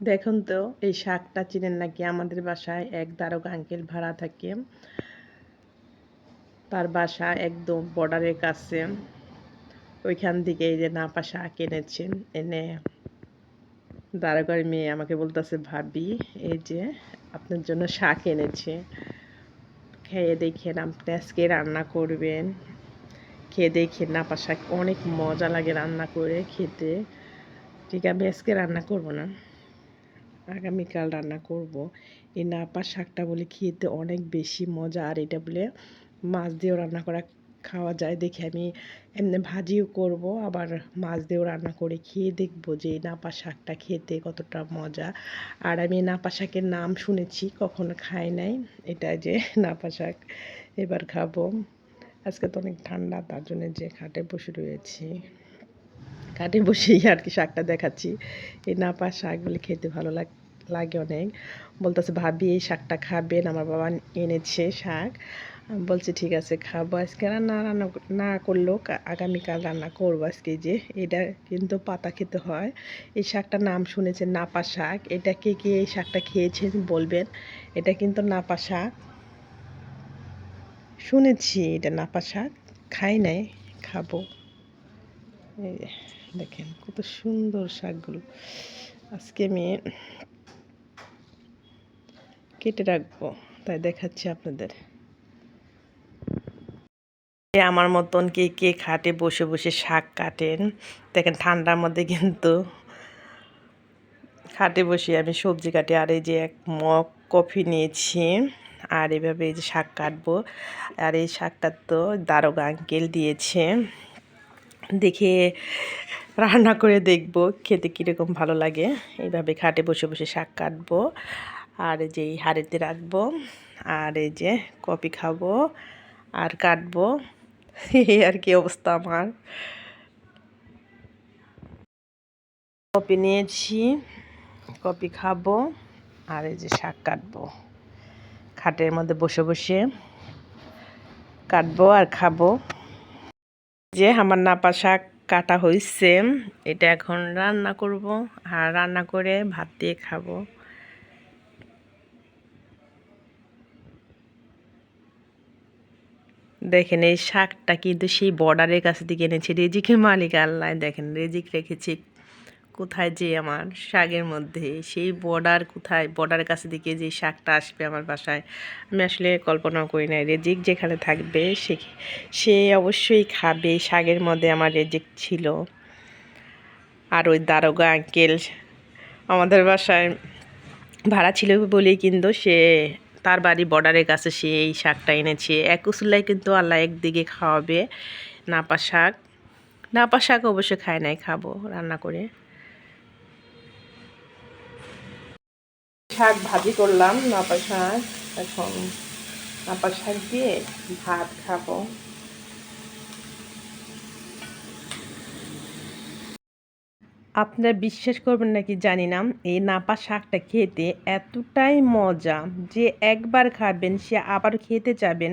দেখুন তো, এই শাকটা চিনেন নাকি? আমাদের বাসায় এক দারোগা আঙ্কেল ভাড়া থাকে। তার বাসা একদম বর্ডারের কাছে। ওইখান থেকে এই যে নাপা শাক এনেছেন। এনে দারোগার মেয়ে আমাকে বলতেছে, ভাবি, এই যে আপনার জন্য শাক এনেছে। খেয়ে দেখেন আপনি আজকে রান্না করবেন। খেয়ে দেখেন, নাপা শাক অনেক মজা লাগে রান্না করে খেতে। ঠিক আমি আজকে রান্না করব না। আগামীকাল রান্না করব। এই নাপা শাকটা বলে খেতে অনেক বেশি মজা। আর এটা বলে মাছ দিয়েও রান্না করা খাওয়া যায়। দেখে আমি এমনি ভাজিও করব। আবার মাছ দিয়েও রান্না করে খেয়ে দেখব যে নাপা শাকটা খেতে কতটা মজা। আর আমি নাপা শাকের নাম শুনেছি, কখনো খাই নাই। এটা যে নাপা শাক এবার খাব। আজকে তো অনেক ঠান্ডা, তার জন্য যে খাটে বসে রয়েছি। খাটে বসেই আর কি শাকটা দেখাচ্ছি। এই নাপা শাক বলে খেতে ভালো লাগ, লাগে অনেক। বলতেছে, ভাবি, এই শাকটা খাবেন, আমার বাবা এনেছে শাক। বলছে, ঠিক আছে, খাব। আজকে রান্না রান্না না করলেও আগামীকাল রান্না করব আজকে যে। এটা কিন্তু পাতা খেতে হয়। এই শাকটার নাম শুনেছেন, নাপা শাক। এটা কে কে এই শাকটা খেয়েছেন বলবেন? এটা কিন্তু নাপা শাক। শুনেছি এটা নাপা শাক। খাই নাই, খাব। এই দেখেন, কত সুন্দর শাকগুলো। আজকে আমি কেটে রাখব, তাই দেখাচ্ছি আপনাদের। আমার মতন কে কে খাটে বসে বসে শাক কাটেন। দেখেন, ঠান্ডার মধ্যে কিন্তু খাটে বসে আমি সবজি কাটি, আর এই যে এক মগ কফি নিয়েছি, আর এভাবে এই যে শাক কাটবো। আর এই শাকটা তো দারোগা আঙ্কেল দিয়েছে। দেখে রান্না করে দেখব খেতে কীরকম ভালো লাগে। এইভাবে খাটে বসে বসে শাক কাটবো, আর এই যে হাড়িতে রাখব, আর এই যে কপি খাব, আর কাটবো। এই আর কি অবস্থা আমার। কপি নিয়েছি কপি খাব, আর এই যে শাক কাটবো। খাটের মধ্যে বসে বসে কাটবো আর খাব। যে আমার নাপা শাক কাটা হয়েছে এটা এখন রান্না করব আর রান্না করে ভাত দিয়ে খাব। দেখেন এই শাকটা কিন্তু সেই বর্ডারের কাছ থেকে এনেছে রেজিকের মালিক আল্লাহ। দেখেন, রেজিক রেখেছে কোথায় যে আমার শাকের মধ্যে, সেই বর্ডার কোথায় বর্ডারের কাছে দিকে যে শাকটা আসবে আমার বাসায়, আমি আসলে কল্পনাও করি না রেজিক যেখানে থাকবে, সে সে অবশ্যই খাবে, শাকের মধ্যে আমার রেজিক ছিল। আর ওই দারোগা আঙ্কেল আমাদের বাসায় ভাড়া ছিল বলেই কিন্তু সে, তার বাড়ি বর্ডারের কাছে সে এই শাকটা এনেছে। এক উসুল্লাই কিন্তু আল্লাহ একদিকে খাওয়াবে, নাপা শাক। নাপা শাক অবশ্য খায় নাই, খাব, রান্না করে। শাক ভাজি করলাম নাপা শাক। এখন নাপা শাক দিয়ে ভাত খাব। আপনারা বিশ্বাস করবেন নাকি জানি না, এই নাপা শাকটা খেতে এতটাই মজা যে একবার খাবেন, সে আবার খেতে যাবেন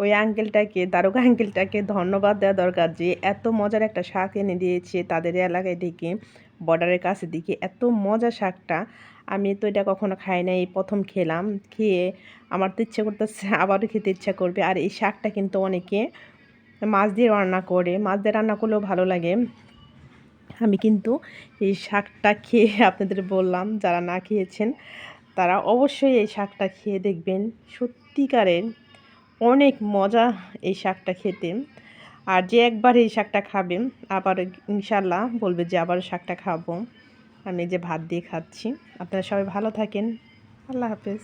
ওই আঙ্কেলটাকে, দারোগা আঙ্কেলটাকে ধন্যবাদ দেওয়া দরকার যে এত মজার একটা শাক এনে দিয়েছে তাদের এলাকায় দিকে বর্ডারের কাছে দিকে এত মজা শাকটা আমি তো এটা কখনো খাই নাই, প্রথম খেলাম, খেয়ে আমার তো ইচ্ছে করতেছে আবারও খেতে ইচ্ছা করবে। আর এই শাকটা কিন্তু অনেকে মাছ দিয়ে রান্না করে, মাছ দিয়ে রান্না করলেও ভালো লাগে। আমি কিন্তু এই শাকটা খেয়ে আপনাদের বললাম, যারা না খেয়েছেন, তারা অবশ্যই এই শাকটা খেয়ে দেখবেন। সত্যিকারের অনেক মজা এই শাকটা খেতে। আর যে একবার এই শাকটা খাবেন আবার ইনশাল্লাহ বলবে যে আবার শাকটা খাব। আমি যে ভাত দিয়ে খাচ্ছি। আপনারা সবাই ভালো থাকেন। আল্লাহ হাফেজ।